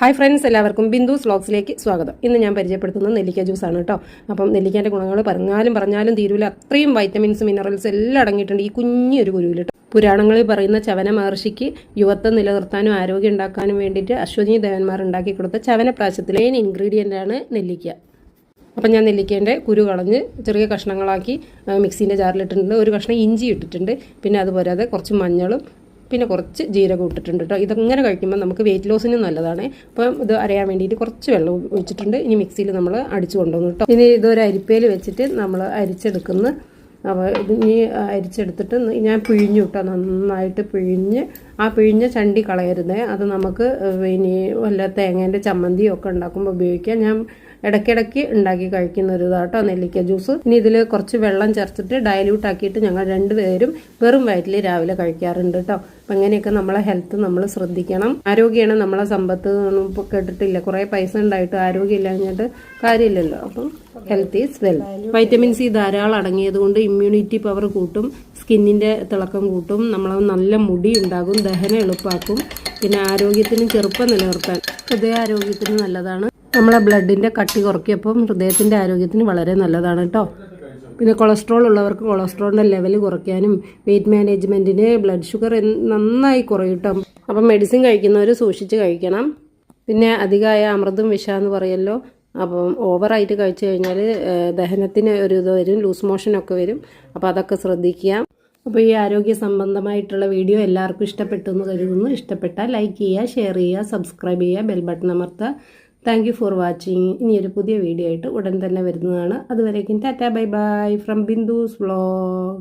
Hi friends എല്ലാവർക്കും ബിന്ദു സ്ലോഗ്സിലേക്ക് സ്വാഗതം. ഇന്ന് ഞാൻ പരിചയപ്പെടുത്തുന്നത് നെല്ലിക്ക ജ്യൂസാണ് കേട്ടോ അപ്പം നെല്ലിക്കേന്റെ ഗുണങ്ങൾ പറഞ്ഞാലും പറഞ്ഞാലും തീരൂല. അത്രയും വൈറ്റമിൻസ് മിനറൽസ് എല്ലാം അടങ്ങിയിട്ടുണ്ട് ഈ കുഞ്ഞൊരു കുരുവിൽ പുരാണങ്ങളിൽ പറയുന്ന ചവന മഹർഷിക്ക് യുവത്വം നിലനിർത്താനും ആരോഗ്യം ഉണ്ടാക്കാനും വേണ്ടിയിട്ട് അശ്വതി ദേവന്മാർ ഉണ്ടാക്കി കൊടുത്ത ചവന മെയിൻ ഇൻഗ്രീഡിയന്റ് ആണ് നെല്ലിക്ക. അപ്പം ഞാൻ നെല്ലിക്കേന്റെ കുരു കളഞ്ഞ് ചെറിയ കഷ്ണങ്ങളാക്കി മിക്സീന്റെ ജാറിലിട്ടിട്ടുണ്ട്. ഒരു കഷ്ണം ഇഞ്ചി ഇട്ടിട്ടുണ്ട്. പിന്നെ അതുപോലെ അത് കുറച്ച് മഞ്ഞളും പിന്നെ കുറച്ച് ജീരകം ഇട്ടിട്ടുണ്ട് കേട്ടോ ഇതങ്ങനെ കഴിക്കുമ്പോൾ നമുക്ക് വെയിറ്റ് ലോസിന് നല്ലതാണ്. അപ്പം ഇത് അരയാൻ വേണ്ടിയിട്ട് കുറച്ച് വെള്ളം ഒഴിച്ചിട്ടുണ്ട്. ഇനി മിക്സിയിൽ നമ്മൾ അടിച്ചു കൊണ്ടുവന്നു കേട്ടോ ഇനി ഇതൊരു അരിപ്പയിൽ വെച്ചിട്ട് നമ്മൾ അരിച്ചെടുക്കുന്ന. അപ്പോൾ ഇത് ഇനി അരിച്ചെടുത്തിട്ട് ഞാൻ പിഴിഞ്ഞു കേട്ടോ നന്നായിട്ട് പിഴിഞ്ഞ് ആ പിഴിഞ്ഞ ചണ്ടി കളയരുത്. അത് നമുക്ക് ഇനി വല്ല തേങ്ങേന്റെ ചമ്മന്തിയോ ഒക്കെ ഉണ്ടാക്കുമ്പോൾ ഉപയോഗിക്കാം. ഞാൻ ഇടയ്ക്കിടയ്ക്ക് ഉണ്ടാക്കി കഴിക്കുന്ന ഒരു ഇതാട്ടോ നെല്ലിക്ക ജ്യൂസ്. ഇനി ഇതിൽ കുറച്ച് വെള്ളം ചേർത്തിട്ട് ഡയല്യൂട്ട് ആക്കിയിട്ട് ഞങ്ങൾ രണ്ടുപേരും വെറും വയറ്റിൽ രാവിലെ കഴിക്കാറുണ്ട് കേട്ടോ അപ്പം അങ്ങനെയൊക്കെ നമ്മളെ ഹെൽത്ത് നമ്മൾ ശ്രദ്ധിക്കണം. ആരോഗ്യമാണ് നമ്മളെ സമ്പത്ത് കേട്ടിട്ടില്ല. കുറേ പൈസ ഉണ്ടായിട്ട് ആരോഗ്യം ഇല്ലാഞ്ഞിട്ട് കാര്യമില്ലല്ലോ. അപ്പം health is well vitamin C ധാരാളം അടങ്ങിയത് കൊണ്ട് ഇമ്മ്യൂണിറ്റി പവർ കൂട്ടും. സ്കിന്നിന്റെ തിളക്കം കൂട്ടും നമ്മൾ നല്ല മുടി ഉണ്ടാകും ദഹനം എളുപ്പാക്കും പിന്നെ ആരോഗ്യത്തിന് ചെറുപ്പം നിലനിർത്താൻ. ഹൃദയാരോഗ്യത്തിന് നല്ലതാണ്. നമ്മളെ ബ്ലഡിന്റെ കട്ടി കുറയ്ക്കപ്പം ഹൃദയത്തിന്റെ ആരോഗ്യത്തിന് വളരെ നല്ലതാണ് കേട്ടോ പിന്നെ കൊളസ്ട്രോൾ ഉള്ളവർക്ക് കൊളസ്ട്രോളിന്റെ ലെവൽ കുറയ്ക്കാനും വെയിറ്റ് മാനേജ്മെന്റിന് ബ്ലഡ് ഷുഗർ നന്നായി കുറയും കേട്ടോ അപ്പം മെഡിസിൻ കഴിക്കുന്നവർ സൂക്ഷിച്ച് കഴിക്കണം. പിന്നെ അധികമായ അമൃതും വിഷ എന്ന് പറയല്ലോ. അപ്പം ഓവറായിട്ട് കഴിച്ചു കഴിഞ്ഞാൽ ദഹനത്തിന് ഒരു ഇത് വരും ലൂസ് മോഷനൊക്കെ വരും. അപ്പോൾ അതൊക്കെ ശ്രദ്ധിക്കുക. അപ്പോൾ ഈ ആരോഗ്യ സംബന്ധമായിട്ടുള്ള വീഡിയോ എല്ലാവർക്കും ഇഷ്ടപ്പെട്ടു എന്ന് കരുതുന്നു. ഇഷ്ടപ്പെട്ടാൽ ലൈക്ക് ചെയ്യുക ഷെയർ ചെയ്യുക സബ്സ്ക്രൈബ് ചെയ്യുക ബെൽ ബട്ടൺ അമർത്തുക. താങ്ക് ഫോർ വാച്ചിങ് ഇനി ഒരു പുതിയ വീഡിയോ ആയിട്ട് ഉടൻ തന്നെ വരുന്നതാണ്. അതുവരേക്കും tata bye bye from Bindu's vlog